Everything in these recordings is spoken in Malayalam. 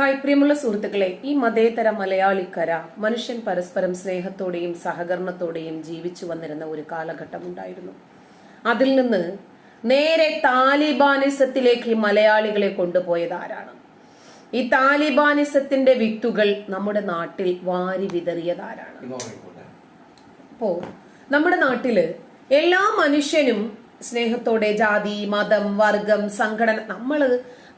ഹായ് പ്രിയമുള്ള സുഹൃത്തുക്കളെ ഈ മതേതര മലയാളിക്കര മനുഷ്യൻ പരസ്പരം സ്നേഹത്തോടെയും സഹകരണത്തോടെയും ജീവിച്ചു വന്നിരുന്ന ഒരു കാലഘട്ടം ഉണ്ടായിരുന്നു. അതിൽ നിന്ന് നേരെ താലിബാനിസത്തിലേക്ക് ഈ മലയാളികളെ കൊണ്ടുപോയത് ആരാണ്? ഈ താലിബാനിസത്തിന്റെ വിത്തുകൾ നമ്മുടെ നാട്ടിൽ വാരി വിതറിയത് ആരാണ്? അപ്പോ നമ്മുടെ നാട്ടിൽ എല്ലാ മനുഷ്യനും സ്നേഹത്തോടെ ജാതി മതം വർഗം സംഘടന നമ്മൾ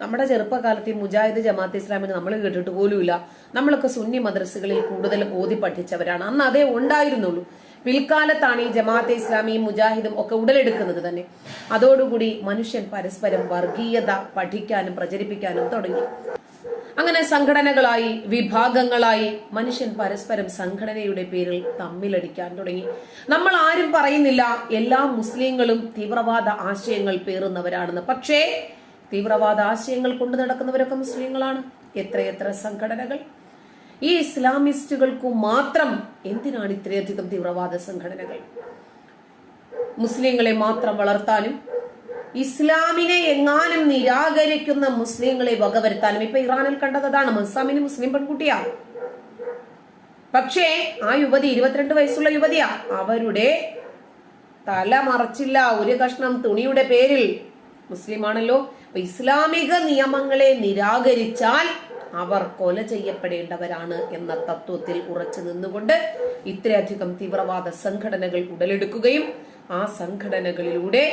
നമ്മുടെ ചെറുപ്പകാലത്ത് ഈ മുജാഹിദ് ജമാഅത്ത് ഇസ്ലാമിന് നമ്മൾ കേട്ടിട്ട് പോലുമില്ല. നമ്മളൊക്കെ സുന്നി മദ്രസകളിൽ കൂടുതൽ ഓതി പഠിച്ചവരാണ്. അന്ന് അതേ ഉണ്ടായിരുന്നുള്ളൂ. പിൽക്കാലത്താണ് ഈ ജമാഅത്തെ ഇസ്ലാമിയും മുജാഹിദും ഒക്കെ ഉടലെടുക്കുന്നത് തന്നെ. അതോടുകൂടി മനുഷ്യൻ പരസ്പരം വർഗീയത പഠിക്കാനും പ്രചരിപ്പിക്കാനും തുടങ്ങി. അങ്ങനെ സംഘടനകളായി വിഭാഗങ്ങളായി മനുഷ്യൻ പരസ്പരം സംഘടനയുടെ പേരിൽ തമ്മിലടിക്കാൻ തുടങ്ങി. നമ്മൾ ആരും പറയുന്നില്ല എല്ലാ മുസ്ലിങ്ങളും തീവ്രവാദ ആശയങ്ങൾ പേറുന്നവരാണെന്ന്. പക്ഷേ തീവ്രവാദ ആശയങ്ങൾ കൊണ്ടു നടക്കുന്നവരൊക്കെ മുസ്ലിങ്ങളാണ്. എത്രയെത്ര സംഘടനകൾ? ഈ ഇസ്ലാമിസ്റ്റുകൾക്കു മാത്രം എന്തിനാണ് ഇത്രയധികം തീവ്രവാദ സംഘടനകൾ? മുസ്ലിങ്ങളെ മാത്രം വളർത്താനും ഇസ്ലാമിനെ എങ്ങാനും നിരാകരിക്കുന്ന മുസ്ലിങ്ങളെ വകവരുത്താനും. ഇപ്പൊ ഇറാനിൽ കണ്ടത് അതാണ് മസാമിന് മുസ്ലിം പെൺകുട്ടിയാ. പക്ഷേ ആ യുവതി ഇരുപത്തിരണ്ട് വയസ്സുള്ള യുവതിയാ. അവരുടെ തല മറച്ചില്ല. ഒരു കഷ്ണം തുണിയുടെ പേരിൽ മുസ്ലിമാണല്ലോ. അപ്പൊ ഇസ്ലാമിക നിയമങ്ങളെ നിരാകരിച്ചാൽ അവർ കൊല ചെയ്യപ്പെടേണ്ടവരാണ് എന്ന തത്വത്തിൽ ഉറച്ചു നിന്നുകൊണ്ട് ഇത്രയധികം തീവ്രവാദ സംഘടനകൾ ഉടലെടുക്കുകയും ആ സംഘടനകളിലൂടെ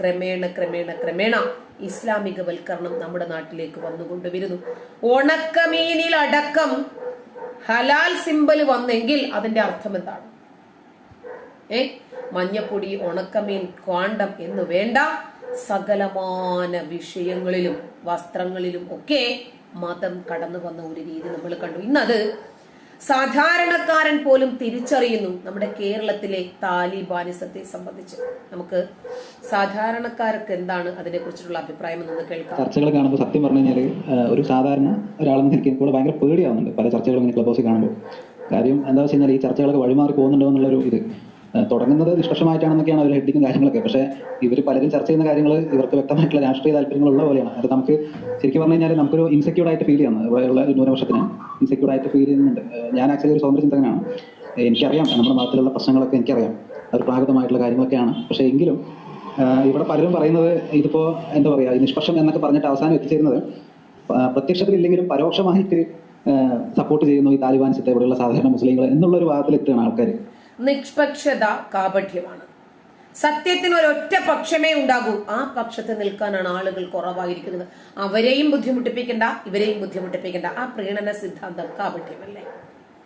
ക്രമേണ ക്രമേണ ക്രമേണ ഇസ്ലാമികവൽക്കരണം നമ്മുടെ നാട്ടിലേക്ക് വന്നുകൊണ്ട് വരുന്നു ഉണക്കമീനിൽ അടക്കം ഹലാൽ സിമ്പൽ വന്നെങ്കിൽ അതിന്റെ അർത്ഥം എന്താണ്? ഏ? മഞ്ഞപ്പൊടി ഉണക്കമീൻ ക്വാണ്ടം എന്ന് വേണ്ട. സകലമാന വിഷയങ്ങളിലും വസ്ത്രങ്ങളിലും ഒക്കെ മതം കടന്നു വന്ന ഒരു രീതി നമ്മൾ കണ്ടു. ഇന്നത് സാധാരണക്കാരൻ പോലും തിരിച്ചറിയുന്നു നമ്മുടെ കേരളത്തിലെ താലിബാനിസത്തെ സംബന്ധിച്ച്. നമുക്ക് സാധാരണക്കാർക്ക് എന്താണ് അതിനെ കുറിച്ചിട്ടുള്ള അഭിപ്രായം എന്നൊന്ന് കേൾക്കാം. ചർച്ചകൾ കാണുമ്പോൾ സത്യം പറഞ്ഞു കഴിഞ്ഞാൽ ഒരു സാധാരണ ഒരാളെന്ന് എനിക്ക് കൂടെ ഭയങ്കര പേടിയാവുന്നുണ്ട് പല ചർച്ചകളും ഇങ്ങനെ ക്ലബ് ഹൗസിൽ കാണുമ്പോൾ. കാര്യം എന്താ വെച്ച് കഴിഞ്ഞാൽ ഈ ചർച്ചകളൊക്കെ വഴിമാറി പോകുന്നുണ്ടോ എന്നുള്ളൊരു ഇത്. ഏഹ് തുടങ്ങുന്നത് നിഷ്പക്ഷമായിട്ടാണെന്നൊക്കെയാണ് അവർ ഹെഡിങ്ങും കാര്യങ്ങളൊക്കെ. പക്ഷേ ഇവർ പലരും ചർച്ച ചെയ്യുന്ന കാര്യങ്ങൾ ഇവർക്ക് വ്യക്തമായിട്ടുള്ള രാഷ്ട്രീയ താല്പര്യങ്ങളുള്ള പോലെയാണ്. അത് നമുക്ക് ശരിക്കും പറഞ്ഞു കഴിഞ്ഞാൽ നമുക്കൊരു ഇൻസെക്യൂർഡ് ആയിട്ട് ഫീൽ ചെയ്യുന്നത്. ഇവിടെയുള്ള ന്യൂനപക്ഷത്തിന് ഇൻസെക്യൂർഡ് ആയിട്ട് ഫീൽ ചെയ്യുന്നുണ്ട്. ഞാൻ ആക്ച്വലി ഒരു സ്വതന്ത്ര ചിന്തകനാണ്. എനിക്കറിയാം. നമ്മുടെ മതത്തിലുള്ള പ്രശ്നങ്ങളൊക്കെ എനിക്കറിയാം. അത് പ്രാകൃതമായിട്ടുള്ള കാര്യങ്ങളൊക്കെയാണ്. പക്ഷേ എങ്കിലും ഇവിടെ പലരും പറയുന്നത് ഇതിപ്പോ എന്താ പറയാ ഈ നിഷ്പക്ഷം എന്നൊക്കെ പറഞ്ഞിട്ട് അവസാനം എത്തിച്ചേരുന്നത് ഇല്ലെങ്കിലും പരോക്ഷമായിട്ട് സപ്പോർട്ട് ചെയ്യുന്നു ഈ താലിബാൻസത്തെ ഇവിടെയുള്ള സാധാരണ മുസ്ലിങ്ങൾ എന്നുള്ള ഒരു വാദത്തിൽ എത്തുകയാണ് ആൾക്കാർ നിഷ്പക്ഷത കാപഠ്യമാണ്. സത്യത്തിന് ഒരൊറ്റ പക്ഷമേ ഉണ്ടാകൂ. ആ പക്ഷത്ത് നിൽക്കാനാണ് ആളുകൾ കുറവായിരിക്കുന്നത്. അവരെയും ബുദ്ധിമുട്ടിപ്പിക്കണ്ട ഇവരെയും ബുദ്ധിമുട്ടിപ്പിക്കണ്ട. ആ പ്രീണന സിദ്ധാന്തം കാപഠ്യമല്ലേ?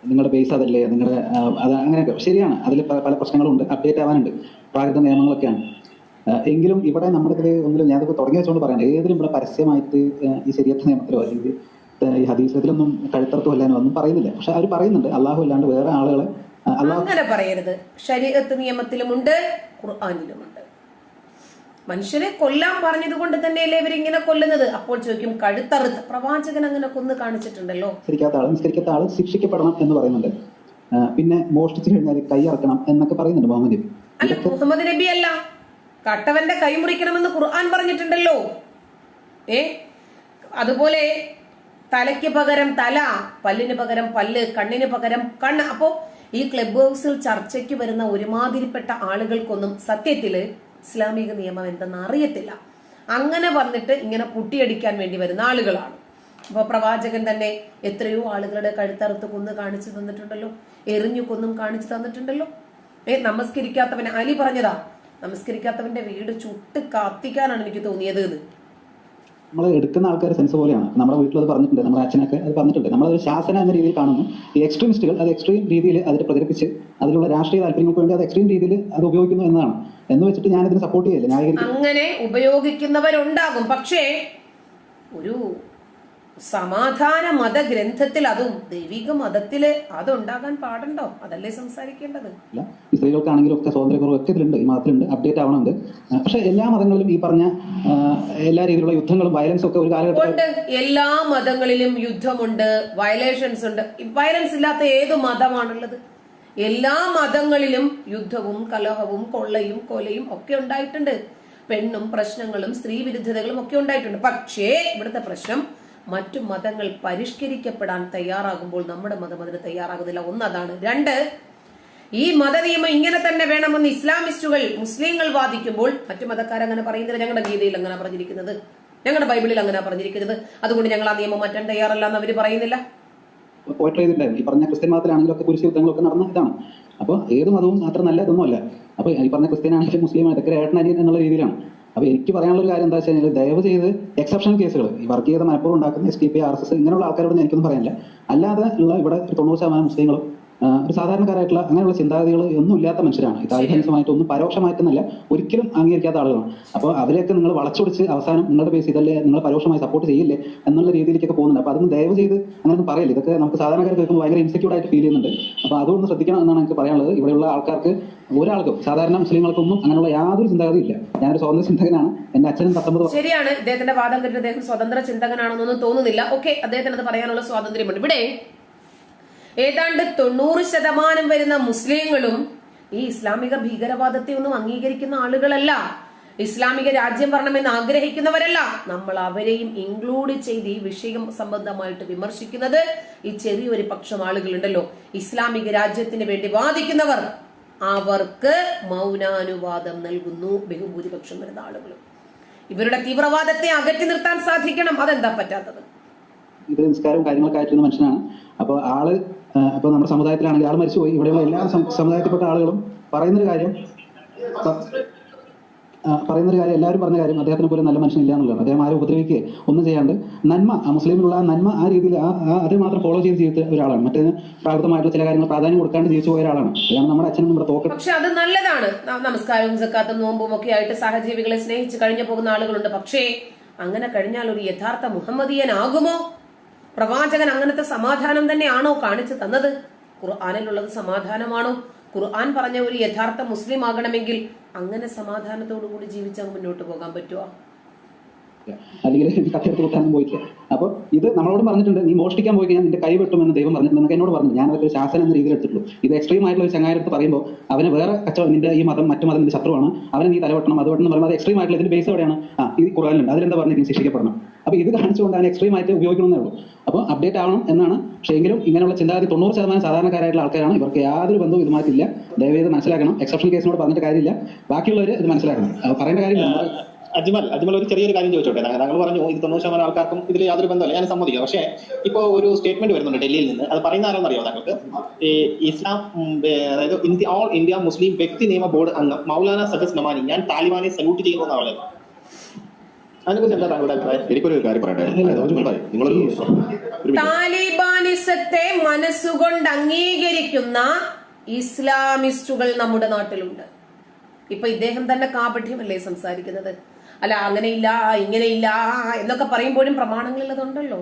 നിങ്ങളുടെ ബേസ് അതല്ലേ? നിങ്ങളുടെ അത് അങ്ങനെയൊക്കെ. ശരിയാണ്. അതിൽ പല- പ്രശ്നങ്ങളുണ്ട്. അപ്ഡേറ്റ് ആവാനുണ്ട്. പ്രാകൃത നിയമങ്ങളൊക്കെയാണ്. എങ്കിലും ഇവിടെ നമ്മുടെ ഇതിൽ ഒന്നിലും ഞാനിപ്പോൾ തുടങ്ങി വെച്ചുകൊണ്ട് പറയാം ഏതിലും ഇവിടെ പരസ്യമായിട്ട് ഈ ശരിയത്ത നിയമത്തിലോ അല്ലെങ്കിൽ ഈ ഹദീസത്തിലൊന്നും കഴുത്തർത്ത് അല്ലാനോ ഒന്നും പറയുന്നില്ല. പക്ഷെ അവർ പറയുന്നുണ്ട്. അള്ളാഹു അല്ലാണ്ട് വേറെ ആളുകളെ അങ്ങനെ പറയരുത്. ശരീരത്ത് നിയമത്തിലുമുണ്ട് ഖുർആാനിലുമുണ്ട്. മനുഷ്യരെ കൊല്ലാൻ പറഞ്ഞത് കൊണ്ട് തന്നെയല്ലേ ഇവരിങ്ങനെ കൊല്ലുന്നത്? അപ്പോൾ ചോദിക്കും കഴുത്തറുത്ത് പ്രവാചകൻ അങ്ങനെ കൊന്നു കാണിച്ചിട്ടുണ്ടല്ലോ. നിസ്കരിക്കാത്ത ആൾ നിസ്കരിക്കാത്ത ആൾ ശിക്ഷിക്കപ്പെടണം എന്ന് പറയുന്നുണ്ട്. പിന്നെ മോഷ്ടിച്ചു കഴിഞ്ഞാൽ കൈ എന്നൊക്കെ പറയുന്നുണ്ട് മുഹമ്മദ് നബി. അല്ല മുഹമ്മദ് നബി അല്ല. കട്ടവന്റെ കൈ മുറിക്കണമെന്ന് ഖുർആൻ പറഞ്ഞിട്ടുണ്ടല്ലോ. ഏ? അതുപോലെ തലയ്ക്ക് പകരം തല പല്ലിന് പകരം പല്ല് കണ്ണിന് പകരം കണ്ണ്. അപ്പോ ഈ ക്ലബ് ഹൗസിൽ ചർച്ചയ്ക്ക് വരുന്ന ഒരുമാതിരിപ്പെട്ട ആളുകൾക്കൊന്നും സത്യത്തിൽ ഇസ്ലാമിക നിയമം എന്തെന്ന് അറിയത്തില്ല. അങ്ങനെ വന്നിട്ട് ഇങ്ങനെ പുട്ടിയടിക്കാൻ വേണ്ടി വരുന്ന ആളുകളാണ്. അപ്പൊ പ്രവാചകൻ തന്നെ എത്രയോ ആളുകളുടെ കഴുത്തറുത്ത് കൊന്ന് കാണിച്ചു തന്നിട്ടുണ്ടല്ലോ. എറിഞ്ഞു കൊന്നും കാണിച്ചു തന്നിട്ടുണ്ടല്ലോ. ഏ നമസ്കരിക്കാത്തവനെ അലി പറഞ്ഞതാ. നമസ്കരിക്കാത്തവന്റെ വീട് ചുട്ട് കത്തിക്കാനാണ് എനിക്ക് തോന്നിയത് എന്ന്. നമ്മൾ എടുക്കുന്ന ആൾക്കാർ സെൻസ് പോലെയാണ്. നമ്മുടെ വീട്ടിൽ അത് പറഞ്ഞിട്ടുണ്ട് നമ്മുടെ അച്ഛനൊക്കെ അത് പറഞ്ഞിട്ടുണ്ട്. നമ്മളത് ശാസന എന്ന രീതിയിൽ കാണുന്നു. ഈ എക്സ്ട്രീമിസ്റ്റുകൾ അത് എക്സ്ട്രീം രീതിയിൽ അതിൽ പ്രചരിപ്പിച്ച് അതിലുള്ള രാഷ്ട്രീയ താല്പര്യങ്ങൾക്ക് വേണ്ടി അത് എക്സ്ട്രീം രീതിയിൽ അത് ഉപയോഗിക്കുന്നു എന്നതാണ്. എന്ന് വെച്ചിട്ട് ഞാൻ സപ്പോർട്ട് ചെയ്യില്ല അങ്ങനെ ഉപയോഗിക്കുന്നവരുണ്ടാകും. പക്ഷേ ഒരു സമാധാന മതഗ്രന്ഥത്തിൽ അതും ദൈവിക മതത്തിൽ അതുണ്ടാകാൻ പാടുണ്ടോ? അതല്ലേ സംസാരിക്കേണ്ടത്. സ്ത്രീകൾക്കാണെങ്കിലും ഒക്കെ സ്വാതന്ത്ര്യക്കുറവ് ഒക്കെ ഇതിലുണ്ട് ഈ മതത്തിലുണ്ട് അപ്ഡേറ്റ് ആവണമുണ്ട് പക്ഷെ എല്ലാ മതങ്ങളിലും ഈ പറഞ്ഞ എല്ലാ രീതിയിലുള്ള യുദ്ധങ്ങളും വയലൻസ് ഒക്കെ ഒരു കാലഘട്ടത്തിൽ എല്ലാ മതങ്ങളിലും യുദ്ധമുണ്ട്. വയലേഷൻസ് ഉണ്ട്. വയലൻസ് ഇല്ലാത്ത ഏത് മതമാണുള്ളത്? എല്ലാ മതങ്ങളിലും യുദ്ധവും കലഹവും കൊള്ളയും കൊലയും ഒക്കെ ഉണ്ടായിട്ടുണ്ട്. പെണ്ണും പ്രശ്നങ്ങളും സ്ത്രീ വിരുദ്ധതകളും ഒക്കെ ഉണ്ടായിട്ടുണ്ട്. പക്ഷേ ഇവിടുത്തെ പ്രശ്നം മറ്റു മതങ്ങൾ പരിഷ്കരിക്കപ്പെടാൻ തയ്യാറാകുമ്പോൾ നമ്മുടെ മതം അതിന് തയ്യാറാകുന്നില്ല. ഒന്നതാണ് രണ്ട് ഈ മതനിയമം ഇങ്ങനെ തന്നെ വേണമെന്ന് ഇസ്ലാമിസ്റ്റുകൾ മുസ്ലിങ്ങൾ വാദിക്കുമ്പോൾ മറ്റു മതക്കാർ അങ്ങനെ പറയുന്നത് ഞങ്ങളുടെ ഗീതയിൽ അങ്ങനെ പറഞ്ഞിരിക്കുന്നത്. ഞങ്ങളുടെ ബൈബിളിൽ അങ്ങനെ പറഞ്ഞിരിക്കുന്നത്. അതുകൊണ്ട് ഞങ്ങൾ ആ നിയമം മാറ്റാൻ തയ്യാറല്ല എന്ന് അവർ പറയുന്നില്ല. ചെയ്തിട്ടുണ്ടായിരുന്നു ഈ പറഞ്ഞ ക്രിസ്ത്യൻ മതത്തിലാണെങ്കിലൊക്കെ കുരിശ് യുദ്ധങ്ങളൊക്കെ നടന്ന ഇതാണ്. അപ്പോൾ ഏത് മതവും മാത്രം നല്ല ഇതൊന്നുമല്ല. അപ്പോൾ ഈ പറഞ്ഞ ക്രിസ്ത്യൻ ആണെങ്കിലും മുസ്ലിം ഇതൊക്കെ എന്നുള്ള രീതിയിലാണ്. അപ്പോൾ എനിക്ക് പറയാനുള്ള ഒരു കാര്യം എന്താ വെച്ച് കഴിഞ്ഞാൽ ദയവ് ചെയ്ത് എക്സെപ്ഷൻ കേസുകൾ ഈ വർക്ക് ചെയ്ത മലപ്പുറം ഉണ്ടാക്കുന്ന S T P R S S ഇങ്ങനെയുള്ള ആൾക്കാരോട് എനിക്കൊന്നും പറയാനില്ല. അല്ലാതെ ഉള്ള ഇവിടെ തൊണ്ണൂറ് ശതമാനം മുസ്ലിങ്ങളും ഒരു സാധാരണക്കാരായിട്ടുള്ള അങ്ങനെയുള്ള ചിന്താഗതികൾ ഒന്നും ഇല്ലാത്ത മനുഷ്യരാണ്. ഈ ഒന്നും പരോക്ഷമായിട്ടെന്നല്ല ഒരിക്കലും അംഗീകരിക്കാത്ത ആളുകളാണ്. അപ്പോൾ അവരെയൊക്കെ നിങ്ങൾ വളച്ചൊടിച്ച് അവസാനം നിങ്ങളുടെ ബേസ് ഇതല്ലേ നിങ്ങൾ പരോക്ഷമായി സപ്പോർട്ട് ചെയ്യില്ലേ എന്നുള്ള രീതിയിലേക്കൊക്കെ പോകുന്നുണ്ട്. അപ്പോൾ അതൊന്നും ദയവ് ചെയ്ത് അങ്ങനെയൊന്നും പറയില്ല ഇതൊക്കെ നമുക്ക് സാധാരണക്കാർ കേൾക്കുമ്പോൾ ഭയങ്കര ഇൻസെക്യൂർ ആയിട്ട് ഫീൽ ചെയ്യുന്നുണ്ട്. അപ്പോൾ അതൊന്ന് ശ്രദ്ധിക്കണം എന്നാണ് എനിക്ക് പറയാനുള്ളത്. ഇവിടെയുള്ള ആൾക്കാർക്ക് ഒരാൾക്കും സാധാരണ മുസ്ലിങ്ങൾക്കൊന്നും അങ്ങനെയുള്ള യാതൊരു ചിന്താഗതിയില്ല ഞാനൊരു സ്വതന്ത്ര ചിന്തകനാണ്. എന്റെ അച്ഛനും പത്തൊമ്പത് ശരിയാണ്. ഇദ്ദേഹത്തിന്റെ വാദം കേട്ട് അദ്ദേഹം സ്വതന്ത്ര ചിന്തകനാണെന്നൊന്നും തോന്നുന്നില്ല. ഓക്കെ അദ്ദേഹത്തിന് അത് പറയാനുള്ള സ്വാതന്ത്ര്യമുണ്ട്. ഇവിടെ ഏതാണ്ട് തൊണ്ണൂറ് ശതമാനം വരുന്ന മുസ്ലിങ്ങളും ഈ ഇസ്ലാമിക ഭീകരവാദത്തെ ഒന്നും അംഗീകരിക്കുന്ന ആളുകളല്ല. ഇസ്ലാമിക രാജ്യം വരണമെന്ന് ആഗ്രഹിക്കുന്നവരല്ല. നമ്മൾ അവരെയും ഇൻക്ലൂഡ് ചെയ്ത് ഈ വിഷയം സംബന്ധമായിട്ട് വിമർശിക്കുന്നത് ഈ ചെറിയൊരു പക്ഷം ആളുകളുണ്ടല്ലോ. ഇസ്ലാമിക രാജ്യത്തിന് വേണ്ടി വാദിക്കുന്നവർ അവർക്ക് മൗനാനുവാദം നൽകുന്നു. ബഹുഭൂരിപക്ഷം വരുന്ന ആളുകളും. ഇവരുടെ തീവ്രവാദത്തെ അകറ്റി നിർത്താൻ സാധിക്കണം. അതെന്താ പറ്റാത്തത്? ഇത് നിസ്കാരവും കാര്യങ്ങളൊക്കെ ആയിട്ടുള്ള മനുഷ്യനാണ്. അപ്പോൾ ആൾ അപ്പോൾ നമ്മുടെ സമുദായത്തിലാണെങ്കിൽ ആൾ മരിച്ചുപോയി. ഇവിടെയുള്ള എല്ലാ സമുദായത്തിൽപ്പെട്ട ആളുകളും പറയുന്നൊരു കാര്യം പറയുന്നൊരു കാര്യം എല്ലാവരും പറഞ്ഞ കാര്യം അദ്ദേഹത്തിന് പോലും നല്ല മനുഷ്യനില്ല എന്നുള്ളതാണ്. അദ്ദേഹം ആരും ഉപദ്രവിക്കുക ഒന്നും ചെയ്യാണ്ട് നന്മ മുസ്ലിമിലുള്ള ആ നന്മ ആ രീതിയിൽ ആ അത് മാത്രം ഫോളോ ചെയ്ത് ജീവിച്ച ഒരാളാണ്. മറ്റേ പ്രാകൃതമായിട്ടുള്ള ചില കാര്യങ്ങൾ പ്രാധാന്യം കൊടുക്കാണ്ട് ജീവിച്ചു പോയ ഒരാളാണ്. അതാണ് നമ്മുടെ അച്ഛനും നമ്മുടെ തോക്ക്. പക്ഷെ അത് നല്ലതാണ്. നമസ്കാരവും സക്കാത്തും നോമ്പും ഒക്കെ ആയിട്ട് സഹജീവികളെ സ്നേഹിച്ച് കഴിഞ്ഞു പോകുന്ന ആളുകളുണ്ട്. പക്ഷേ അങ്ങനെ കഴിഞ്ഞാൽ ഒരു യഥാർത്ഥ മുഹമ്മദീയനാകുമോ? പ്രവാചകൻ അങ്ങനത്തെ സമാധാനം തന്നെയാണോ കാണിച്ചു തന്നത്? ഖുർആാനിലുള്ളത് സമാധാനമാണോ? ഖുർആൻ പറഞ്ഞ ഒരു യഥാർത്ഥ മുസ്ലിം ആകണമെങ്കിൽ അങ്ങനെ സമാധാനത്തോടു കൂടി ജീവിച്ചാൽ മുന്നോട്ട് പോകാൻ പറ്റുമോ അല്ലെങ്കിൽ പോയിട്ടില്ല. അപ്പോൾ ഇത് നമ്മളോട് പറഞ്ഞിട്ടുണ്ട് നീ മോഷ്ടിക്കാൻ പോയി കഴിഞ്ഞാൽ നിന്റെ കൈ വെട്ടുമെന്ന് ദൈവം പറഞ്ഞിട്ടുണ്ട് എന്നോട് പറഞ്ഞു. ഞാൻ അതൊക്കെ ഒരു ശാസനം എന്ന രീതിയിൽ എടുത്തിട്ടുള്ളൂ. ഇത് എക്സ്ട്രീം ആയിട്ടുള്ള ഒരു ചങ്ങായിരത്ത് പറയുമ്പോൾ അവന് വേറെ കച്ചവടം നിന്റെ ഈ മതം മറ്റു മതം നിന്റെ ശത്രുവാണ്. അവനെ നീ തലവെട്ടണം. അത് വെട്ടണം പറയുമ്പോൾ അത് എക്സ്ട്രീം ആയിട്ടുള്ള ഇതിന്റെ ബേസ് എവിടെയാണ്? ആ ഇത് കുറവാനുണ്ട് അതിലെന്താ പറഞ്ഞു ശിക്ഷിക്കപ്പെടണം. അപ്പോൾ ഇത് കാണിച്ചുകൊണ്ട് അവൻ എക്സ്ട്രീം ആയിട്ട് ഉപയോഗിക്കണമെന്നേ ഉള്ളൂ. അപ്പോൾ അപ്ഡേറ്റ് ആവണം എന്നാണ്. പക്ഷേ എങ്കിലും ഇങ്ങനെയുള്ള ചിന്താഗതി തൊണ്ണൂറ് ശതമാനം സാധാരണക്കാരായിട്ടുള്ള ആൾക്കാരാണ്. ഇവർക്ക് യാതൊരു ബന്ധവും ഇതുമായിട്ടില്ല ദയവേത് മനസ്സിലാക്കണം. എക്സെപ്ഷൻ കേസിനോട് പറഞ്ഞിട്ട് കാര്യമില്ല. ബാക്കിയുള്ളവർ ഇത് മനസ്സിലാക്കണം. പറയേണ്ട കാര്യമില്ല അജ്മൽ അജ്മൽ ഒരു ചെറിയൊരു കാര്യം ചോദിച്ചോട്ടെ? താങ്കൾ പറഞ്ഞു ഇത് തൊണ്ണൂറ് ശതമാനം ആൾക്കാർക്കും ഇതിൽ യാതൊരു ബന്ധമില്ല ഞാൻ സമ്മതിക്കാം. പക്ഷേ ഇപ്പോൾ ഒരു സ്റ്റേറ്റ്മെന്റ് വരുന്നുണ്ട് ഡൽഹിയിൽ നിന്ന്. അത് പറയുന്ന ആരോ അറിയോ താങ്കൾക്ക്? ഇസ്ലാം അതായത് ഇന്ത്യ ഓൾ ഇന്ത്യ മുസ്ലിം വ്യക്തി നിയമ ബോർഡ് അംഗം മൗലാന സഹസ് നമാനി. ഞാൻ താലിബാനെ സല്യൂട്ട് ചെയ്യുന്നു എന്നാണ് പറയുന്നത് അതിനെക്കുറിച്ച് എന്താ താങ്കളുടെ അഭിപ്രായം? എനിക്കൊരു കാര്യം പറയട്ടെ. അതായത് ഒരു നിങ്ങളൊരു താലിബാനിസത്തെ മനസ്സുകൊണ്ട് അംഗീകരിക്കുന്ന ഇസ്ലാമിസ്റ്റുകൾ നമ്മുടെ നാട്ടിലുണ്ട്. ഇപ്പൊ ഇദ്ദേഹം തന്നെ കാപഠ്യമല്ലേ സംസാരിക്കുന്നത്? അല്ല അങ്ങനെയില്ല ഇങ്ങനെയില്ല എന്നൊക്കെ പറയുമ്പോഴും പ്രമാണങ്ങളിൽ അതുണ്ടല്ലോ.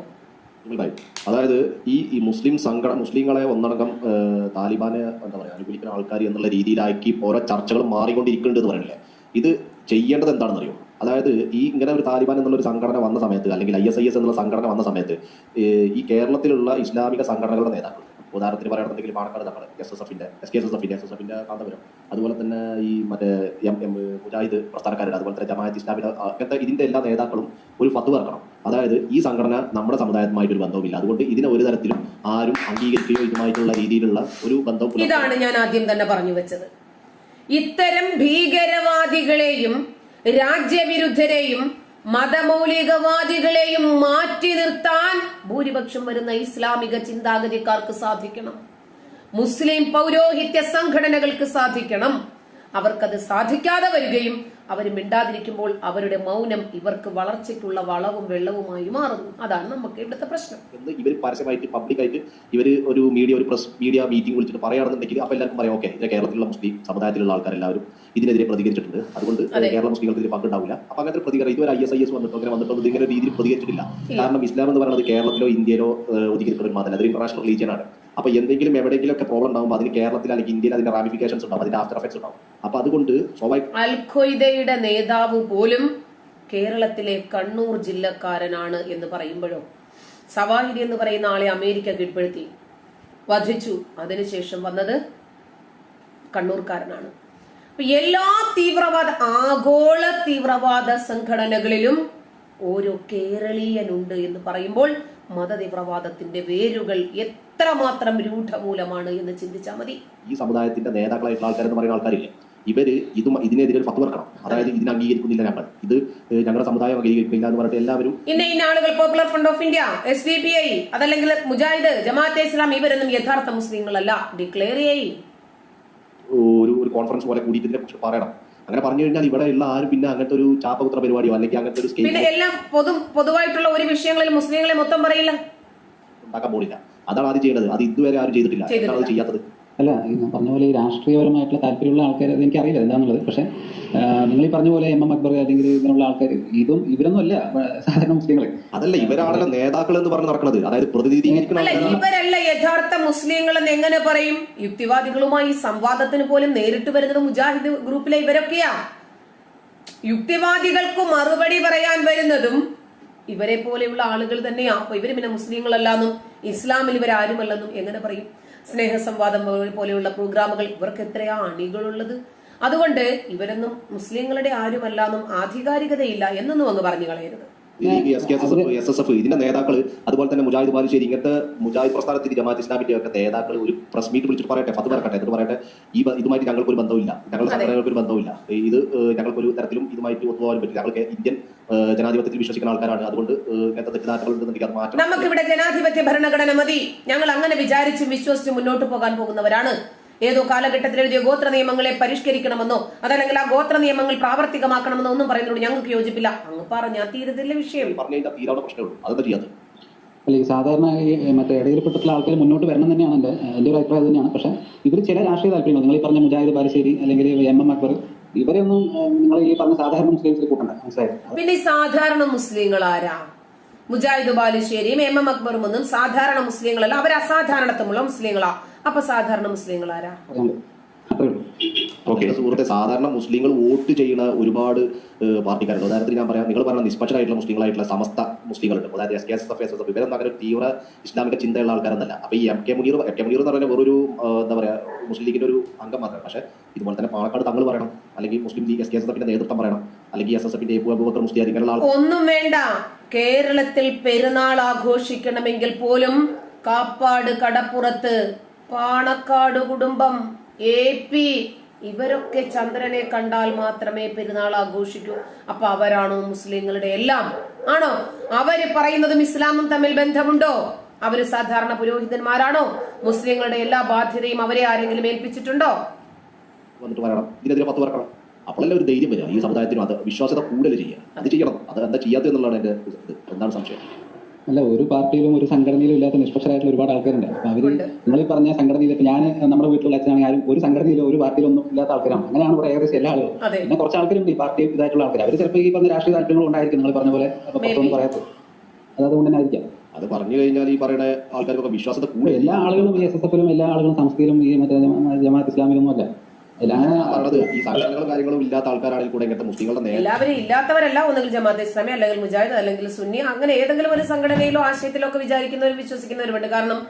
അതായത് ഈ ഈ മുസ്ലിം സംഘടന മുസ്ലിങ്ങളെ ഒന്നടങ്കം താലിബാനെ എന്താ പറയാ അനുകൂലിക്കുന്ന ആൾക്കാർ എന്നുള്ള രീതിയിലാക്കി ഓരോ ചർച്ചകളും മാറിക്കൊണ്ടിരിക്കുന്നുണ്ട് എന്ന് പറയണില്ലേ ഇത് ചെയ്യേണ്ടത് എന്താണെന്ന് അറിയോ അതായത് ഈ ഇങ്ങനെ ഒരു താലിബാൻ എന്നുള്ള ഒരു സംഘടന വന്ന സമയത്ത് അല്ലെങ്കിൽ ഐ എസ് ഐ എസ് എന്നുള്ള സംഘടന വന്ന സമയത്ത് ഈ കേരളത്തിലുള്ള ഇസ്ലാമിക സംഘടനകളുടെ നേതാക്കൾ ഉദാഹരണത്തിന് പറയുകയാണെന്നുണ്ടെങ്കിൽ പാണക്കാട് തങ്ങൾ എസ് എസ് എഫിന്റെ എസ് കെ എസ് എസ് എഫിന്റെ എസ് എസ് എഫിന്റെ കാന്തപുരം അതുപോലെ തന്നെ ഈ മറ്റേ എം എം മുജാഹിദ് പ്രസ്ഥാനക്കാരുടെ അതുപോലെ തന്നെ ജമാഅത്ത് ഇസ്ലാമിക അങ്ങനത്തെ ഇതിന്റെ എല്ലാ നേതാക്കളും ഒരു ഫത്ത് ഇറക്കണം. അതായത് ഈ സംഘടന നമ്മുടെ സമുദായവുമായിട്ട് ഒരു ബന്ധവുമില്ല. അതുകൊണ്ട് ഇതിനെ ഒരു തരത്തിലും ആരും അംഗീകരിക്കുകയോ ഇതുമായിട്ടുള്ള രീതിയിലുള്ള ഒരു ബന്ധവും. ഇതാണ് ഞാൻ ആദ്യം തന്നെ പറഞ്ഞു വെച്ചത്. ഇത്തരം ഭീകരവാദികളെയും രാജ്യവിരുദ്ധരെയും മതമൗലികവാദികളെയും മാറ്റി നിർത്താൻ ഭൂരിപക്ഷം വരുന്ന ഇസ്ലാമിക ചിന്താഗതിക്കാർക്ക് സാധിക്കണം. മുസ്ലിം പൗരോഹിത്യ സംഘടനകൾക്ക് സാധിക്കണം. അവർക്കത് സാധിക്കാതെ വരികയും അവർ മിണ്ടാതിരിക്കുമ്പോൾ അവരുടെ മൗനം ഇവർക്ക് വളർച്ചയ്ക്കുള്ള വളവും വെള്ളവുമായി മാറുന്നു. അതാണ് നമുക്ക് ഇവിടുത്തെ പ്രശ്നം. എന്ന് ഇവർ പരസ്യമായിട്ട് പബ്ലിക്കായിട്ട് ഇവർ ഒരു മീഡിയ ഒരു പ്രസ് മീഡിയ മീറ്റിംഗ് വിളിച്ചിട്ട് പറയുകയാണെന്നുണ്ടെങ്കിൽ അപ്പോൾ എല്ലാവർക്കും പറയാം ഓക്കെ കേരളത്തിലുള്ള മുസ്ലിം സമുദായത്തിലുള്ള ആൾക്കാരെല്ലാവരും ഇതിനെതിരെ പ്രതികരിച്ചിട്ടുണ്ട്. അതുകൊണ്ട് കേരള മുസ്ലിങ്ങൾക്ക് ഇതിൽ പങ്കുണ്ടാവില്ല. അപ്പൊ അങ്ങനത്തെ പ്രതികരണം ഇതുവരെ ഐ എസ് ഐ എസ് വന്നിട്ടോ അങ്ങനെ വന്നിട്ടോ ഇങ്ങനെ രീതിയിൽ പ്രതികരിച്ചിട്ടില്ല. കാരണം ഇസ്ലാം എന്ന് പറയുന്നത് കേരളത്തിലോ ഇന്ത്യയിലോ ഒതുക്കിയിരിക്കുന്ന ഒരു മതം അതൊരു ഇന്റർനാഷണൽ റിലീജിയൻ ആണ്. അപ്പൊ എന്തെങ്കിലും എവിടെയെങ്കിലും ഒക്കെ പ്രോബ്ലം ഉണ്ടാവും അതിന് കേരളത്തിൽ അല്ലെങ്കിൽ ഇന്ത്യയിൽ അതിന്റെ റാമിഫിക്കേഷൻസ് ഉണ്ടാവും അതിന്റെ ആഫ്റ്റർ എഫക്ട്സ് ഉണ്ടാവും. അപ്പൊ അതുകൊണ്ട് സ്വാഭാവിക ഖ്വയ്ദയുടെ നേതാവ് പോലും കേരളത്തിലെ കണ്ണൂർ ജില്ലക്കാരനാണ് എന്ന് പറയുമ്പോഴും? സവാഹിരി എന്ന് പറയുന്ന ആളെ അമേരിക്ക കീഴ്പ്പെടുത്തി. വധിച്ചു. അതിനുശേഷം വന്നത് കണ്ണൂർക്കാരനാണ്. എല്ലാ തീവ്രവാദ ആഗോള തീവ്രവാദ സംഘടനകളിലും ഓരോ കേരളീയനുണ്ട് എന്ന് പറയുമ്പോൾ മതതീവ്രവാദത്തിന്റെ വേരുകൾ എത്രമാത്രം രൂഢമൂലമാണ് എന്ന് ചിന്തിച്ചാൽ മതി. ഈ സമുദായത്തിന്റെ നേതാക്കളായിട്ടുള്ള ആൾക്കാരെന്ന് പറയുന്ന ആൾക്കാരില്ലേ? ഇവർ ഇത് ഇതിനെതിരെ ഒരു പത്ത് വർക്കണം. അതായത് ഇതിനെ അംഗീകരിക്കുന്നില്ല ഞങ്ങൾ. ഇത് ഞങ്ങളുടെ സമുദായം അംഗീകരിക്കില്ല എന്ന് പറഞ്ഞിട്ട് എല്ലാവരും ഇന്ന ഇന്ന ആളുകൾ popular front of India S D P I അതല്ലെങ്കിൽ മുജാഹിദ് ജമാഅത്തെ ഇസ്ലാം ഇവരൊന്നും യഥാർത്ഥ മുസ്ലിങ്ങളല്ല. ഡിക്ലെയർ ചെയ്യും. ഒരു ഒരു കോൺഫറൻസ് പോലെ കൂടി ഇതിനെ കുറിച്ച് പറയണം. അങ്ങനെ പറഞ്ഞു കഴിഞ്ഞാൽ ഇവിടെ ഉള്ള ആരും പിന്നെ അങ്ങനത്തെ ഒരു ചാപ്പകുത്ര പരിപാടിയോ അല്ലെങ്കിൽ അങ്ങനത്തെ ഒരു പിന്നെ എല്ലാം പൊതു പൊതുവായിട്ടുള്ള ഒരു വിഷയങ്ങളിൽ മുസ്ലിങ്ങളെ മൊത്തം പറയില്ല. ഉണ്ടാക്കാൻ പോണില്ല. അതാണ് ആദ്യം ചെയ്യേണ്ടത് അത് ഇതുവരെ ആരും ചെയ്തിട്ടില്ല. ചെയ്തിട്ടില്ല. അത് ചെയ്യാത്തത്. അല്ല ഈ ഞാൻ പറഞ്ഞ പോലെ ഈ രാഷ്ട്രീയപരമായിട്ടുള്ള താല്പര്യമുള്ള ആൾക്കാർ അത് എനിക്കറിയില്ല എന്താണെന്നുള്ളത് പക്ഷേ നിങ്ങൾ ഈ പറഞ്ഞ പോലെ എം എം അക്ബർ അല്ലെങ്കിൽ ഇങ്ങനെയുള്ള ആൾക്കാർ ഇതും ഇവരൊന്നും അല്ല സാധാരണ മുസ്ലിങ്ങൾ അതല്ല ഇവരാണല്ലോ നേതാക്കൾ എന്ന് പറഞ്ഞ് നടക്കുന്നത്. അതായത് പ്രതിനിധീകരിക്കുന്ന ഇവരല്ല യഥാർത്ഥ മുസ്ലിങ്ങൾ എന്ന് എങ്ങനെ പറയും? യുക്തിവാദികളുമായി സംവാദത്തിന് പോലും നേരിട്ട് വരുന്നത് മുജാഹിദ് ഗ്രൂപ്പിലെ ഇവരൊക്കെയാ. യുക്തിവാദികൾക്ക് മറുപടി പറയാൻ വരുന്നതും ഇവരെ പോലെയുള്ള ആളുകൾ തന്നെയാ. അപ്പൊ ഇവർ പിന്നെ മുസ്ലിങ്ങളല്ലാന്നും ഇസ്ലാമിൽ ഇവരാരുമല്ലെന്നും എങ്ങനെ പറയും? സ്നേഹ സംവാദം പോ- പോലെയുള്ള പ്രോഗ്രാമുകൾ ഇവർക്ക് എത്രയാ അണികളുള്ളത്? അതുകൊണ്ട് ഇവരൊന്നും മുസ്ലിങ്ങളുടെ ആരുമല്ലാന്നും ആധികാരികതയില്ല എന്നൊന്നും അങ്ങ് പറഞ്ഞു കളയരുത്. ഈ S K S F S S F ഇതിന്റെ നേതാക്കൾ അതുപോലെ തന്നെ മുജാഹിദ് ബാലുശ്ശേരി ഇങ്ങനത്തെ മുജാഹിദ് പ്രസ്ഥാനത്തിന്റെ ജമാഅത്ത് ഇസ്ലാമിന്റെ ഒക്കെ നേതാക്കൾ ഒരു പ്രസ് മീറ്റ് വിളിച്ചിട്ട് പറയട്ടെ അത് പറയട്ടെ എന്നിട്ട് പറയട്ടെ ഈ ഇതുമായിട്ട് ഞങ്ങൾക്ക് ഒരു ബന്ധമില്ല ഞങ്ങളുടെ സംഘടനകൾക്ക് ഒരു ബന്ധമില്ല ഇത് ഞങ്ങൾക്ക് ഒരു തരത്തിലും ഇതുമായിട്ട് ഒത്തുപോകാൻ പറ്റില്ല. ഞങ്ങൾക്ക് ഇന്ത്യൻ ജനാധിപത്യത്തിൽ വിശ്വസിക്കുന്ന ആൾക്കാരാണ്. അതുകൊണ്ട് ഇങ്ങനത്തെ തെറ്റിദ്ധാരണകൾ ഉണ്ടെന്നുണ്ടെങ്കിൽ അത് മാറ്റണം. നമുക്കിവിടെ ജനാധിപത്യ ഭരണഘടന മതി. ഞങ്ങൾ അങ്ങനെ വിചാരിച്ചും വിശ്വസിച്ചും മുന്നോട്ട് പോകാൻ പോകുന്നവരാണ്. ഏതോ കാലഘട്ടത്തിൽ എഴുതിയ ഗോത്ര നിയമങ്ങളെ പരിഷ്കരിക്കണമെന്നോ അതല്ലെങ്കിൽ ആ ഗോത്ര നിയമങ്ങൾ പ്രാവർത്തികമാക്കണമെന്നോ ഒന്നും പറയുന്നതോട് ഞങ്ങൾക്ക് യോജിപ്പില്ല. അങ്ങ് പറഞ്ഞാൽ തീരത്തില്ല വിഷയം. അല്ല ഈ സാധാരണ ഈ മറ്റേ ഇടയിൽപ്പെട്ടിട്ടുള്ള ആൾക്കാർ മുന്നോട്ട് വരണം തന്നെയാണ് എന്റെ എന്റെ ഒരു അഭിപ്രായം തന്നെയാണ്. പക്ഷേ ഇവർ ചില രാഷ്ട്രീയ താല്പര്യങ്ങൾ നിങ്ങൾ ഈ പറഞ്ഞ മുജാഹിദ് ബാലുശ്ശേരി അല്ലെങ്കിൽ എം എം അക്ബർ ഇവരെയൊന്നും നിങ്ങൾ ഈ പറഞ്ഞ സാധാരണ മുസ്ലിംസിൽ കൂട്ടണ്ട. മനസ്സിലായോ? പിന്നെ സാധാരണ മുസ്ലിങ്ങൾ ആരാ? മുജാഹിദ് ബാലുശ്ശേരിയും എം എം അക്ബറും ഒന്നും സാധാരണ മുസ്ലിങ്ങളല്ല. അവർ അസാധാരണത്വമുള്ള മുസ്ലിങ്ങളാ. അപ്പൊ സാധാരണ മുസ്ലിങ്ങൾ ആരാ? സുഹൃത്തെ സാധാരണ മുസ്ലിങ്ങൾ വോട്ട് ചെയ്യുന്ന ഒരുപാട് പാർട്ടിക്കാരുണ്ട്. ഉദാഹരണത്തിന് ഞാൻ പറയാം നിങ്ങൾ പറഞ്ഞ നിഷ്പക്ഷരായിട്ടുള്ള മുസ്ലിങ്ങളായിട്ടുള്ള സമസ്ത മുസ്ലിങ്ങളുണ്ട്. അതായത് S K S F S S F ഇവരൊന്നും അങ്ങനെ തീവ്ര ഇസ്ലാമിക ചിന്തയുള്ള ആൾക്കാരൊന്നല്ല. അപ്പൊ ഈ M K Muneer M K Muneer എന്ന് പറയുന്ന വേറൊരു എന്താ പറയാ മുസ്ലിം ലീഗിന്റെ ഒരു അംഗം മാത്രമാണ് പക്ഷേ ഇതുപോലെ തന്നെ പാലക്കാട് തങ്ങൾ പറയണം. അല്ലെങ്കിൽ Muslim League S K S എഫിന്റെ നേതൃത്വം പറയണം. അല്ലെങ്കിൽ എസ് എസ് എഫിന്റെ അബൂബക്കർ ഇങ്ങനെയുള്ള ആൾ ഒന്നും വേണ്ട. കേരളത്തിൽ പെരുന്നാൾ ആഘോഷിക്കണമെങ്കിൽ പോലും കാപ്പാട് കടപ്പുറത്ത് പാണക്കാട് കുടുംബം എ പി. ഇവരൊക്കെ ചന്ദ്രനെ കണ്ടാൽ മാത്രമേ പെരുന്നാൾ ആഘോഷിക്കൂ. അപ്പൊ അവരാണോ മുസ്ലിങ്ങളുടെ എല്ലാം? ആണോ? അവർ പറയുന്നതും ഇസ്ലാമും തമ്മിൽ ബന്ധമുണ്ടോ? അവർ സാധാരണ പുരോഹിതന്മാരാണോ? മുസ്ലിങ്ങളുടെ എല്ലാ ബാധ്യതയും അവരെ ആരെങ്കിലും ഏൽപ്പിച്ചിട്ടുണ്ടോ? വന്നിട്ട് അപ്പോഴല്ലേ ഒരു ധൈര്യം വരിക? ഈ സമുദായത്തിനും അത് വിശ്വാസത കൂടുതൽ ചെയ്യുക. അത് ചെയ്യണം. അത് എന്താ ചെയ്യാത്തത് എന്നുള്ളതാണ് എന്താണ് സംശയം? അല്ല ഒരു പാർട്ടിയിലും ഒരു സംഘടനയിലും ഇല്ലാത്ത നിഷ്പക്ഷരായിട്ടുള്ള ഒരുപാട് ആൾക്കാരുണ്ട്. അപ്പൊ അവർ നിങ്ങളീ നിങ്ങൾ പറഞ്ഞ സംഘടനയിൽ ഇപ്പൊ ഞാൻ നമ്മുടെ വീട്ടിലുള്ള അച്ഛനാണെങ്കിൽ ആരും ഒരു സംഘടനയിലോ ഒരു പാർട്ടിയിലൊന്നും ഇല്ലാത്ത ആൾക്കാരാണ്. അങ്ങനെയാണ് ഇവിടെ ഏകദേശം എല്ലാ ആളുകളും. പിന്നെ കുറച്ച് ആൾക്കാരുണ്ട് ഈ പാർട്ടി ഇതായിട്ടുള്ള ആൾക്കാർ അവർ ചിലപ്പോൾ ഈ പറഞ്ഞ രാഷ്ട്രീയ താല്പര്യങ്ങൾ ഉണ്ടായിരിക്കും നിങ്ങൾ പറഞ്ഞ പോലെ പുറത്തൊന്നും പറയാത്തത്. അത് അതുകൊണ്ട് തന്നെ ആയിരിക്കാം. അത് പറഞ്ഞു കഴിഞ്ഞാൽ ഈ പറയുന്ന ആൾക്കാർക്കൊക്കെ വിശ്വാസത കൂടെ കൂടുതൽ എല്ലാ ആളുകളും ഈ എസ് എസ് എഫിലും എല്ലാ ആളുകളും സംസ്ഥയിലും ഈ മറ്റേ ജമാ- ജമാഅത്ത് ഇസ്ലാമിലൊന്നും അല്ല. പറഞ്ഞത് ഈ സംഘടനകളും കാര്യങ്ങളും ഇല്ലാത്ത ആൾക്കാരാണെങ്കിൽ കൂടെ ഇങ്ങനത്തെ മുസ്ലിങ്ങളുടെ എല്ലാവരും ഇല്ലാത്തവരല്ല ഒന്നുകിൽ ജമാഅത്ത് ഇസ്ലാമി അല്ലെങ്കിൽ മുജാഹിദ് അല്ലെങ്കിൽ സുന്നി അങ്ങനെ ഏതെങ്കിലും ഒരു സംഘടനയിലോ ആശയത്തിലോ ഒക്കെ വിചാരിക്കുന്നവരും വിശ്വസിക്കുന്നവരുമുണ്ട്. കാരണം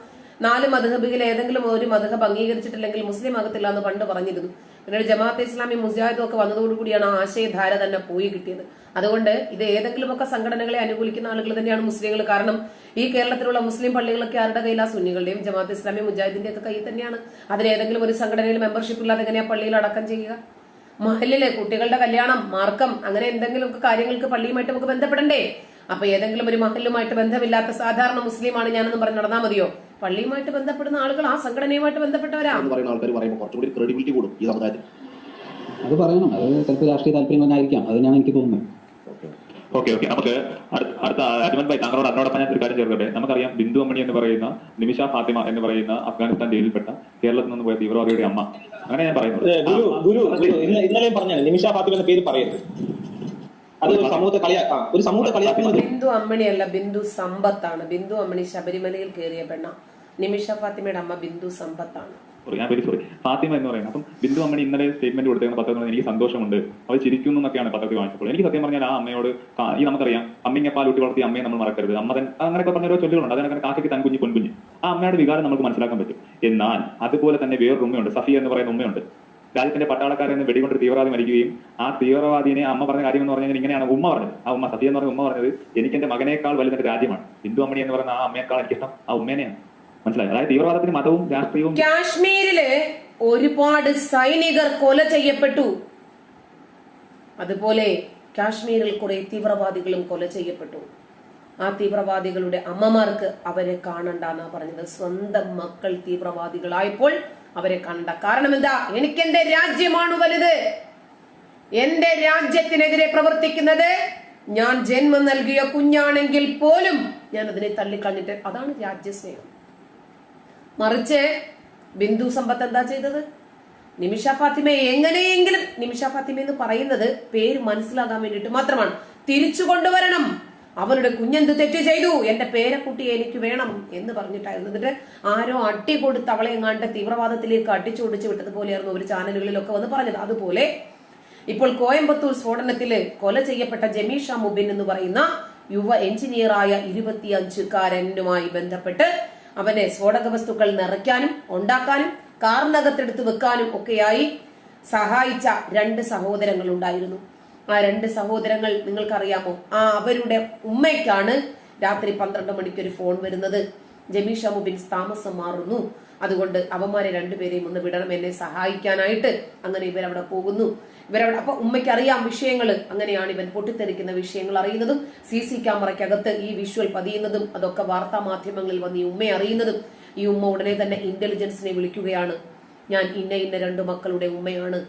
നാല് മധുഹബിൽ ഏതെങ്കിലും ഒരു മധുഹബ് അംഗീകരിച്ചിട്ടില്ലെങ്കിൽ മുസ്ലിം ആകത്തില്ല എന്ന് പണ്ട് പറഞ്ഞിരുന്നു. പിന്നീട് ജമാഅത്തെ ഇസ്ലാമി മുജാഹിദും ഒക്കെ വന്നതോടുകൂടിയാണ് ആശയധാര തന്നെ പോയി കിട്ടിയത്. അതുകൊണ്ട് ഇത് ഏതെങ്കിലുമൊക്കെ സംഘടനകളെ അനുകൂലിക്കുന്ന ആളുകൾ തന്നെയാണ് മുസ്ലിങ്ങൾ. കാരണം ഈ കേരളത്തിലുള്ള മുസ്ലിം പള്ളികളൊക്കെ ആരുടെ കയ്യിലാ? സുന്നികളുടെയും ജമാഅത്തെ ഇസ്ലാമി മുജാഹിദിന്റെ ഒക്കെ കയ്യിൽ തന്നെയാണ്. അതിന് ഏതെങ്കിലും ഒരു സംഘടനയിൽ മെമ്പർഷിപ്പ് ഇല്ലാതെ എങ്ങനെയാ പള്ളിയിൽ അടക്കം ചെയ്യുക? മഹലിലെ കുട്ടികളുടെ കല്യാണം മാർക്കം അങ്ങനെ എന്തെങ്കിലുമൊക്കെ കാര്യങ്ങൾക്ക് പള്ളിയുമായിട്ട് നമുക്ക് ബന്ധപ്പെടണ്ടേ? അപ്പൊ ഏതെങ്കിലും ഒരു മഹലുമായിട്ട് ബന്ധമില്ലാത്ത സാധാരണ മുസ്ലിമാണ് ഞാനെന്ന് പറഞ്ഞ് നടന്നാൽ മതിയോ? പള്ളിയുമായിട്ട് ബന്ധപ്പെടുന്ന ആളുകൾ ആ സംഘടനയുമായിട്ട് ബന്ധപ്പെട്ടവരാ. എന്ന് പറയുന്ന ആൾക്കാർ പറയുമ്പോൾ കുറച്ചുകൂടി ക്രെഡിബിലിറ്റി കൂടും ഈ സമുദായത്തിൽ. അത് പറയണം. അത് ചിലപ്പോൾ രാഷ്ട്രീയ താല്പര്യം കൊണ്ടായിരിക്കാം. അതിനാണ് ഞാൻ എനിക്ക് തോന്നുന്നത്. ഓക്കെ. ഓക്കെ നമുക്ക് അടുത്ത അടുത്ത അജ്മൽ ഭായ് താങ്കളോട് അതിനോടൊപ്പം ഞാൻ ഒരു കാര്യം ചേർക്കട്ടെ. നമുക്കറിയാം ബിന്ദു അമ്മണി എന്ന് പറയുന്ന നിമിഷ ഫാത്തിമ എന്ന് പറയുന്ന അഫ്ഗാനിസ്ഥാൻ ജയിലിൽപ്പെട്ട കേരളത്തിൽ നിന്ന് പോയ തീവ്രവാദിയുടെ അമ്മ. അങ്ങനെ ഞാൻ പറയുന്നത്. ഇന്നലെയും പറഞ്ഞാണ്. നിമിഷ ഫാത്തിമ എന്ന പേര് പറയരുത്. അത് സമൂഹത്തെ കളിയാ ഒരു സമൂഹത്തെ കളിയാക്കുന്നത് ബിന്ദു അമ്മണിയല്ല ബിന്ദു സമ്പത്താണ്. ബിന്ദു അമ്മണി ശബരിമലയിൽ കയറിയ പെണ്ണ. നിമിഷ ഫാത്തിമയുടെ അമ്മ ബിന്ദു സമ്പത്താണ്. ഞാൻ ഫാത്തിമ എന്ന് പറയുന്നത്. അപ്പം ബിന്ദു അമ്മണി ഇന്നലെ സ്റ്റേറ്റ്മെന്റ് കൊടുത്തേക്കുന്ന പത്രത്തിൽ എനിക്ക് സന്തോഷമുണ്ട്. അവർ ചിരിക്കുന്നു എന്നൊക്കെയാണ് പത്രത്തിൽ വാങ്ങിച്ചപ്പോൾ എനിക്ക് സത്യം പറഞ്ഞാൽ ആ അമ്മയോട് ഈ നമുക്കറിയാം അമ്മിങ്ങ പാലൂട്ടി വളർത്തി അമ്മയെ നമ്മൾ മറക്കരുത്. അമ്മ തൻ അങ്ങനെയൊക്കെ പറഞ്ഞ ഓരോ ചൊല്ലുകളുണ്ട്. അതിനങ്ങനെ കാക്കയ്ക്ക് തൻ കുഞ്ഞ് പൊൻകുഞ്ഞ്. ആ അമ്മയുടെ വികാരം നമുക്ക് മനസ്സിലാക്കാൻ പറ്റും. എന്നാൽ അതുപോലെ തന്നെ വേറൊരു ഉമ്മയുണ്ട്. സഫിയ എന്ന് പറയുന്ന ഉമ്മയുണ്ട്. രാജ്യത്തിന്റെ പട്ടാളക്കാരെന്ന് വെടികൊണ്ട് തീവ്രവാദി മരിക്കുകയും ആ തീവ്രവാദിനെ അമ്മ പറഞ്ഞ കാര്യം എന്ന് പറഞ്ഞാൽ ഇങ്ങനെയാണ് ഉമ്മ പറഞ്ഞത്. ആ ഉമ്മ സത്യം എന്ന് പറഞ്ഞ ഉമ്മ പറഞ്ഞത് എനിക്ക് എന്റെ മകനേക്കാൾ വലുതെന്റെ രാജ്യമാണ്. ഹിന്ദു അമ്മണി എന്ന് പറയുന്ന ആ അമ്മയേക്കാൾ എനിക്കിഷ്ടം ആ ഉമ്മേനെയാണ്. മനസ്സിലായി? അതായത് തീവ്രവാദത്തിന് മതവും രാഷ്ട്രീയവും കാശ്മീരിൽ ഒരുപാട് സൈനികർ കൊല ചെയ്യപ്പെട്ടു. അതുപോലെ കാശ്മീരിൽ കുറെ തീവ്രവാദികളും കൊല ചെയ്യപ്പെട്ടു. ആ തീവ്രവാദികളുടെ അമ്മമാർക്ക് അവരെ കാണണ്ടെന്നാ പറഞ്ഞത്. സ്വന്തം മക്കൾ തീവ്രവാദികളായപ്പോൾ അവരെ കണ്ട കാരണം എന്താ എനിക്ക് എന്റെ രാജ്യമാണ് വലുത്. എന്റെ രാജ്യത്തിനെതിരെ പ്രവർത്തിക്കുന്നത് ഞാൻ ജന്മം നൽകിയ കുഞ്ഞാണെങ്കിൽ പോലും ഞാൻ അതിനെ തള്ളിക്കളഞ്ഞിട്ട് അതാണ് രാജ്യസ്നേഹം. മറിച്ച് ബിന്ദു സമ്പത്ത് എന്താ ചെയ്തത്? നിമിഷ ഫാത്തിമ എങ്ങനെയെങ്കിലും നിമിഷ ഫാത്തിമ എന്ന് പറയുന്നത് പേര് മനസ്സിലാകാൻ വേണ്ടിയിട്ട് മാത്രമാണ്. തിരിച്ചു കൊണ്ടുവരണം. അവരുടെ കുഞ്ഞെന്ത് തെറ്റ് ചെയ്തു? എന്റെ പേരക്കുട്ടി എനിക്ക് വേണം എന്ന് പറഞ്ഞിട്ടായിരുന്നു. എന്നിട്ട് ആരോ അട്ടി കൊടുത്ത് അവളെ എങ്ങാണ്ട് തീവ്രവാദത്തിലേക്ക് അട്ടിച്ചു ഒടിച്ചു വിട്ടതുപോലെയായിരുന്നു ഒരു ചാനലുകളിലൊക്കെ വന്ന് പറഞ്ഞത്. അതുപോലെ ഇപ്പോൾ കോയമ്പത്തൂർ സ്ഫോടനത്തിൽ കൊല ചെയ്യപ്പെട്ട ജമീഷ മുബിൻ എന്ന് പറയുന്ന യുവ എഞ്ചിനീയറായ ഇരുപത്തിയഞ്ചുകാരനുമായി ബന്ധപ്പെട്ട് അവനെ സ്ഫോടക വസ്തുക്കൾ നിറയ്ക്കാനും ഉണ്ടാക്കാനും കാറിനകത്തെടുത്ത് വെക്കാനും ഒക്കെയായി സഹായിച്ച രണ്ട് സഹോദരങ്ങൾ ഉണ്ടായിരുന്നു ആ രണ്ട് സഹോദരങ്ങൾ നിങ്ങൾക്കറിയാമോ? ആ അവരുടെ ഉമ്മയ്ക്കാണ് രാത്രി പന്ത്രണ്ട് മണിക്ക് ഒരു ഫോൺ വരുന്നത്. ജമീഷ മുബിൻ താമസം മാറുന്നു. അതുകൊണ്ട് അവന്മാരെ രണ്ടുപേരെയും ഒന്ന് വിടണം എന്നെ സഹായിക്കാനായിട്ട് അങ്ങനെ ഇവരവിടെ പോകുന്നു. ഇവരവിടെ അപ്പൊ ഉമ്മയ്ക്ക് അറിയാം വിഷയങ്ങൾ അങ്ങനെയാണ് ഇവൻ പൊട്ടിത്തെറിക്കുന്ന വിഷയങ്ങൾ അറിയുന്നതും സി സി ക്യാമറയ്ക്കകത്ത് ഈ വിഷ്വൽ പതിയുന്നതും അതൊക്കെ വാർത്താ മാധ്യമങ്ങളിൽ വന്ന് ഈ ഉമ്മയെ അറിയുന്നതും. ഈ ഉമ്മ ഉടനെ തന്നെ ഇന്റലിജൻസിനെ വിളിക്കുകയാണ്. ഞാൻ ഇന്ന ഇന്ന രണ്ടു മക്കളുടെ ഉമ്മയാണ്.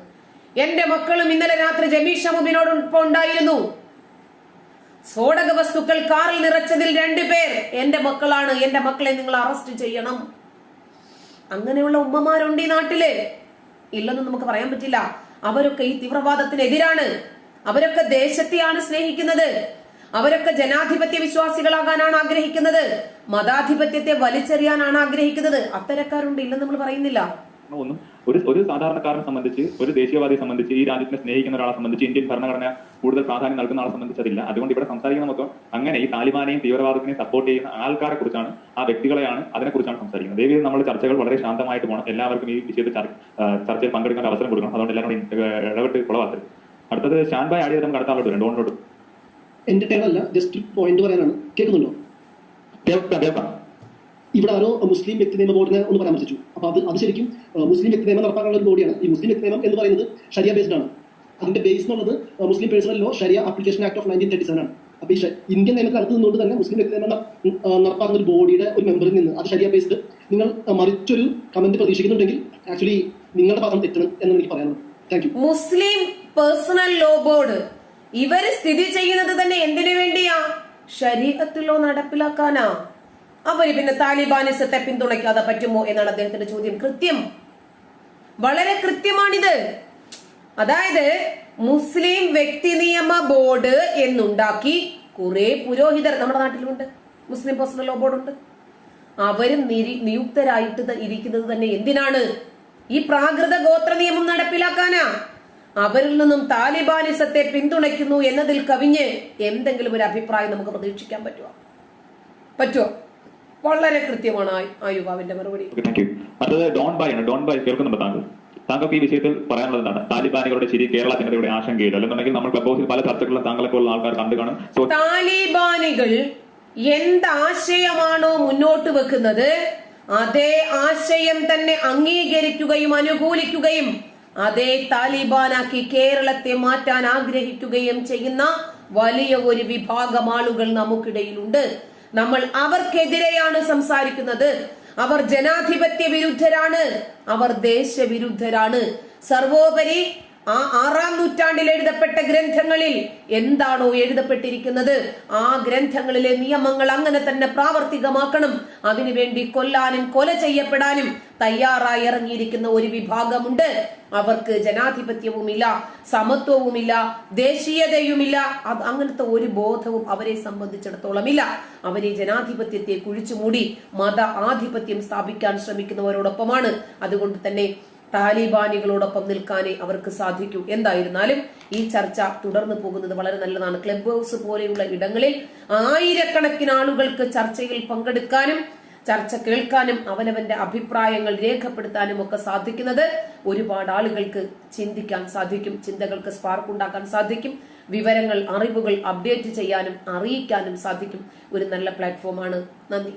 എന്റെ മക്കളും ഇന്നലെ രാത്രി ജമീഷ മുബിനോടൊപ്പം ഉണ്ടായിരുന്നു. സ്ഫോടക വസ്തുക്കൾ കാറിൽ നിറച്ചതിൽ രണ്ടുപേർ എന്റെ മക്കളാണ്. എന്റെ മക്കളെ നിങ്ങൾ അറസ്റ്റ് ചെയ്യണം. അങ്ങനെയുള്ള ഉമ്മമാരുണ്ട് ഈ നാട്ടിൽ. ഇല്ലെന്ന് നമുക്ക് പറയാൻ പറ്റില്ല. അവരൊക്കെ ഈ തീവ്രവാദത്തിനെതിരാണ്. അവരൊക്കെ ദേശത്തെയാണ് സ്നേഹിക്കുന്നത്. അവരൊക്കെ ജനാധിപത്യ വിശ്വാസികളാകാനാണ് ആഗ്രഹിക്കുന്നത്. മതാധിപത്യത്തെ വലിച്ചെറിയാനാണ് ആഗ്രഹിക്കുന്നത്. അത്തരക്കാരുണ്ട് ഇല്ലെന്ന് നമ്മൾ പറയുന്നില്ല. ഒരു ഒരു സാധാരണക്കാരനെ സംബന്ധിച്ച് ഒരു ദേശീയവാദിയെ സംബന്ധിച്ച് ഈ രാജ്യത്തിനെ സ്നേഹിക്കുന്ന ഒരാളെ സംബന്ധിച്ച് ഇന്ത്യൻ ഭരണഘടന കൂടുതൽ പ്രാധാന്യം നൽകുന്ന ആളെ സംബന്ധിച്ച് അതില്ല അതുകൊണ്ട് ഇവിടെ സംസാരിക്കുന്ന മൊത്തം അങ്ങനെ ഈ താലിബാനെയും തീവ്രവാദത്തിനെയും സപ്പോർട്ട് ചെയ്യുന്ന ആൾക്കാരെ കുറിച്ചാണ് ആ വ്യക്തികളെയാണ് അതിനെക്കുറിച്ചാണ് സംസാരിക്കുന്നത് ദയവ് ചെയ്ത് നമ്മൾ ചർച്ചകൾ വളരെ ശാന്തമായിട്ട് പോകണം എല്ലാവർക്കും ഈ വിഷയത്തിൽ ചർച്ചയിൽ പങ്കെടുക്കാൻ അവസരം കൊടുക്കണം അതുകൊണ്ട് എല്ലാവരും ഇടപെട്ട് കുളവാക്കരുത് അടുത്തത് ഷാൻബായ് ആടിയത് നമുക്ക് വരും ഡോണിലോട്ട് എന്റെ ടൈം അല്ല ജസ്റ്റ് പോയിന്റ് പറയാനാണ് കേൾക്കുന്നുണ്ടോ കേൾക്കാം കേൾക്കാം ഇവിടെ ആരോ മുസ്ലിം വ്യക്തി നിയമ ബോർഡിനെ ഒന്ന് പരാമർശിച്ചു അപ്പൊ അത് അത് ശരിക്കും മുസ്ലിം വ്യക്തി നിയമം നടപ്പാക്കാനുള്ള ഒരു ബോഡിയാണ്. ഈ മുസ്ലിം വ്യക്തി നിയമം എന്ന് പറയുന്നത് ഷരിയ ബേസ്ഡ് ആണ്. അതിന്റെ ബേസ് എന്നുള്ളത് Muslim personal law Sharia application act of nineteen thirty seven ആണ്. അപ്പൊ ഈ ഇന്ത്യൻ നിയമത്തിൽ അടുത്ത് നിന്നുകൊണ്ട് തന്നെ മുസ്ലിം വ്യക്തി നിയമം നടപ്പാക്കുന്ന ഒരു ബോഡിയുടെ ഒരു മെമ്പറിൽ നിന്ന് അത് ഷരിയ ബേസ്ഡ് നിങ്ങൾ മറിച്ചൊരു കമന്റ് പ്രതീക്ഷിക്കുന്നുണ്ടെങ്കിൽ ആക്ച്വലി നിങ്ങളുടെ ഭാഗം തെറ്റണം എന്ന് എനിക്ക് പറയാനുള്ളത്. Thank you Muslim personal law board ഇവർ സ്ഥിതി ചെയ്യുന്നത് തന്നെ എന്തിനു വേണ്ടിയാ? ശരീരത്തിലോ നടപ്പിലാക്കാനാ? അവർ പിന്നെ താലിബാനിസത്തെ പിന്തുണയ്ക്കാതെ പറ്റുമോ എന്നാണ് അദ്ദേഹത്തിന്റെ ചോദ്യം. കൃത്യം. വളരെ കൃത്യമാണിത്. അതായത് മുസ്ലിം വ്യക്തി നിയമ ബോർഡ് എന്നുണ്ടാക്കി കുറെ പുരോഹിതർ നമ്മുടെ നാട്ടിലുണ്ട് മുസ്ലിം പേഴ്സണൽ ലോ ബോർഡ് ഉണ്ട്. അവരും നിയുക്തരായിട്ട് ഇരിക്കുന്നത് തന്നെ എന്തിനാണ്? ഈ പ്രാകൃത ഗോത്ര നിയമം നടപ്പിലാക്കാനാ. അവരിൽ നിന്നും താലിബാനിസത്തെ പിന്തുണയ്ക്കുന്നു എന്നതിൽ കവിഞ്ഞ് എന്തെങ്കിലും ഒരു അഭിപ്രായം നമുക്ക് പ്രതീക്ഷിക്കാൻ പറ്റുമോ പറ്റുമോ വളരെ കൃത്യമാണ് ആ- യുവാവിന്റെ മറുപടി. അടുത്തത് ഡോൺ ബായ് ആണ്. ഡോൺ ബായ് കേൾക്കുന്നുണ്ട് താങ്കൾ? താങ്കൾക്ക് ഈ വിഷയത്തിൽ പറയാനുള്ളത് എന്താണ്? താലിബാനികളുടെ ശരി കേരള ജനതയുടെ ആശങ്കയില്ല അല്ലെന്നുണ്ടെങ്കിൽ നമ്മൾ ക്ലബ് ഹൗസിൽ പല ചർച്ചകളിലും താങ്കളെ പോലുള്ള ആൾക്കാർ കണ്ടു കാണും. താലിബാനികൾ എന്താശയമാണോ മുന്നോട്ട് വെക്കുന്നത് അതേ ആശയം തന്നെ അംഗീകരിക്കുകയും അനുകൂലിക്കുകയും അതേ താലിബാനാക്കി കേരളത്തെ മാറ്റാൻ ആഗ്രഹിക്കുകയും ചെയ്യുന്ന വലിയ ഒരു വിഭാഗം ആളുകൾ നമുക്കിടയിലുണ്ട്. നമ്മൾ അവർക്കെതിരെയാണ് സംസാരിക്കുന്നത്. അവർ ജനാധിപത്യ വിരുദ്ധരാണ്. അവർ ദേശവിരുദ്ധരാണ്. സർവോപരി ആ ആറാം നൂറ്റാണ്ടിൽ എഴുതപ്പെട്ട ഗ്രന്ഥങ്ങളിൽ എന്താണോ എഴുതപ്പെട്ടിരിക്കുന്നത്? ആ ഗ്രന്ഥങ്ങളിലെ നിയമങ്ങൾ അങ്ങനെ തന്നെ പ്രാവർത്തികമാക്കണം. അതിനുവേണ്ടി കൊല്ലാനും കൊല ചെയ്യപ്പെടാനും തയ്യാറായി ഇറങ്ങിയിരിക്കുന്ന ഒരു വിഭാഗമുണ്ട്. അവർക്ക് ജനാധിപത്യവുമില്ല സമത്വവുമില്ല ദേശീയതയുമില്ല. അങ്ങനത്തെ ഒരു ബോധവും അവരെ സംബന്ധിച്ചിടത്തോളം ഇല്ല അവരെ ജനാധിപത്യത്തെ കുഴിച്ചുമൂടി മത ആധിപത്യം സ്ഥാപിക്കാൻ ശ്രമിക്കുന്നവരോടൊപ്പമാണ്. അതുകൊണ്ട് തന്നെ താലിബാനികളോടൊപ്പം നിൽക്കാനേ അവർക്ക് സാധിക്കൂ. എന്തായിരുന്നാലും ഈ ചർച്ച തുടർന്നു പോകുന്നത് വളരെ നല്ലതാണ്. ക്ലബ് ഹൗസ് പോലെയുള്ള ഇടങ്ങളിൽ ആയിരക്കണക്കിന് ആളുകൾക്ക് ചർച്ചയിൽ പങ്കെടുക്കാനും ചർച്ച കേൾക്കാനും അവനവന്റെ അഭിപ്രായങ്ങൾ രേഖപ്പെടുത്താനും ഒക്കെ സാധിക്കുന്നത് ഒരുപാട് ആളുകൾക്ക് ചിന്തിക്കാൻ സാധിക്കും. ചിന്തകൾക്ക് സ്പാർക്ക് ഉണ്ടാക്കാൻ സാധിക്കും. വിവരങ്ങൾ അറിവുകൾ അപ്ഡേറ്റ് ചെയ്യാനും അറിയിക്കാനും സാധിക്കും. ഒരു നല്ല പ്ലാറ്റ്ഫോമാണ് നന്ദി.